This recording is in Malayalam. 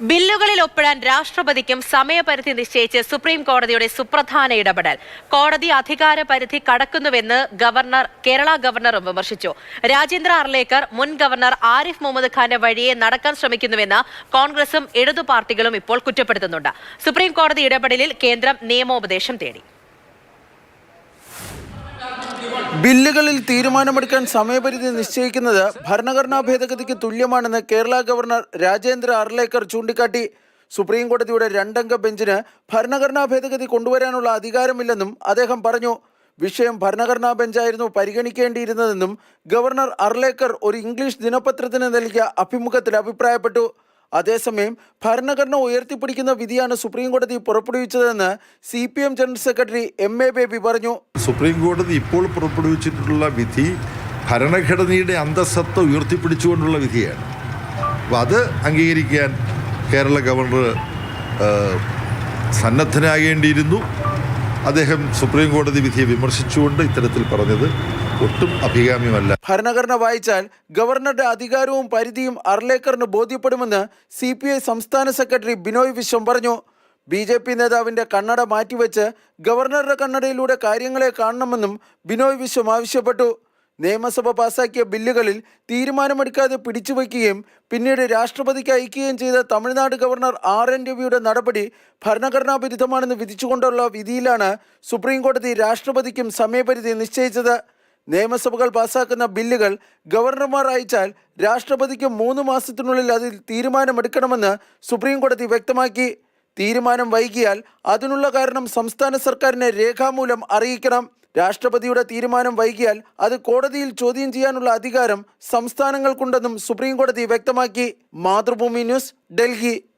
ബില്ലുകളിൽ ഒപ്പിടാൻ രാഷ്ട്രപതിക്കും സമയപരിധി നിശ്ചയിച്ച് സുപ്രീം കോടതിയുടെ സുപ്രധാന ഇടപെടൽ. കോടതി അധികാര പരിധി കടക്കുന്നുവെന്ന് ഗവർണർ കേരള ഗവർണറും വിമർശിച്ചു. രാജേന്ദ്ര അർലേക്കർ മുൻ ഗവർണർ ആരിഫ് മുഹമ്മദ് ഖാന്റെ വഴിയെ നടക്കാൻ ശ്രമിക്കുന്നുവെന്ന് കോൺഗ്രസും ഇടതു പാർട്ടികളും ഇപ്പോൾ കുറ്റപ്പെടുത്തുന്നുണ്ട്. സുപ്രീം കോടതി ഇടപെടലിൽ കേന്ദ്രം നിയമോപദേശം തേടി. ബില്ലുകളിൽ തീരുമാനമെടുക്കാൻ സമയപരിധി നിശ്ചയിക്കുന്നത് ഭരണഘടനാ ഭേദഗതിക്ക് തുല്യമാണെന്ന് കേരള ഗവർണർ രാജേന്ദ്ര അർലേക്കർ ചൂണ്ടിക്കാട്ടി. സുപ്രീം കോടതിയുടെ രണ്ടംഗ ബെഞ്ചിന് ഭരണഘടനാ ഭേദഗതി കൊണ്ടുവരാനുള്ള അധികാരമില്ലെന്നും അദ്ദേഹം പറഞ്ഞു. വിഷയം ഭരണഘടനാ ബെഞ്ചായിരുന്നു പരിഗണിക്കേണ്ടിയിരുന്നതെന്നും ഗവർണർ അർലേക്കർ ഒരു ഇംഗ്ലീഷ് ദിനപത്രത്തിന് നൽകിയ അഭിമുഖത്തിൽ അഭിപ്രായപ്പെട്ടു. അതേസമയം ഭരണഘടന ഉയർത്തിപ്പിടിക്കുന്ന വിധിയാണ് സുപ്രീം കോടതി പുറപ്പെടുവിച്ചതെന്ന് C P M general secretary M A Baby പറഞ്ഞു. സുപ്രീം കോടതി ഇപ്പോൾ പുറപ്പെടുവിച്ചിട്ടുള്ള വിധി ഭരണഘടനയുടെ അന്തസ്സത്ത ഉയർത്തിപ്പിടിച്ചുകൊണ്ടുള്ള വിധിയാണ്. അപ്പോൾ അത് അംഗീകരിക്കാൻ കേരള ഗവർണർ സന്നദ്ധനാകേണ്ടിയിരുന്നു. അദ്ദേഹം സുപ്രീം കോടതി വിധിയെ വിമർശിച്ചുകൊണ്ട് ഇത്തരത്തിൽ പറഞ്ഞത് ഒട്ടും അഭികാമ്യമല്ല. ഭരണഘടന വായിച്ചാൽ ഗവർണറുടെ അധികാരവും പരിധിയും അർലേക്കറിന് ബോധ്യപ്പെടുമെന്ന് സി പി ഐ സംസ്ഥാന സെക്രട്ടറി ബിനോയ് വിശ്വം പറഞ്ഞു. ബി ജെ പി നേതാവിന്റെ കണ്ണട മാറ്റിവെച്ച് ഗവർണറുടെ കണ്ണടയിലൂടെ കാര്യങ്ങളെ കാണണമെന്നും ബിനോയ് വിശ്വം ആവശ്യപ്പെട്ടു. നിയമസഭ പാസാക്കിയ ബില്ലുകളിൽ തീരുമാനമെടുക്കാതെ പിടിച്ചുവെക്കുകയും പിന്നീട് രാഷ്ട്രപതിക്ക് അയക്കുകയും ചെയ്ത തമിഴ്നാട് ഗവർണർ ആർ എൻ രവിയുടെ നടപടി ഭരണഘടനാ വിരുദ്ധമാണെന്ന് വിധിച്ചുകൊണ്ടുള്ള വിധിയിലാണ് സുപ്രീംകോടതി രാഷ്ട്രപതിക്കും സമയപരിധി നിശ്ചയിച്ചത്. നിയമസഭകൾ പാസാക്കുന്ന ബില്ലുകൾ ഗവർണർമാർ അയച്ചാൽ രാഷ്ട്രപതിക്ക് മൂന്ന് മാസത്തിനുള്ളിൽ അതിൽ തീരുമാനമെടുക്കണമെന്ന് സുപ്രീം കോടതി വ്യക്തമാക്കി. തീരുമാനം വൈകിയാൽ അതിനുള്ള കാരണം സംസ്ഥാന സർക്കാരിനെ രേഖാമൂലം അറിയിക്കണം. രാഷ്ട്രപതിയുടെ തീരുമാനം വൈകിയാൽ അത് കോടതിയിൽ ചോദ്യം ചെയ്യാനുള്ള അധികാരം സംസ്ഥാനങ്ങൾക്കുണ്ടെന്നും സുപ്രീം കോടതി വ്യക്തമാക്കി. മാതൃഭൂമി ന്യൂസ് ഡൽഹി.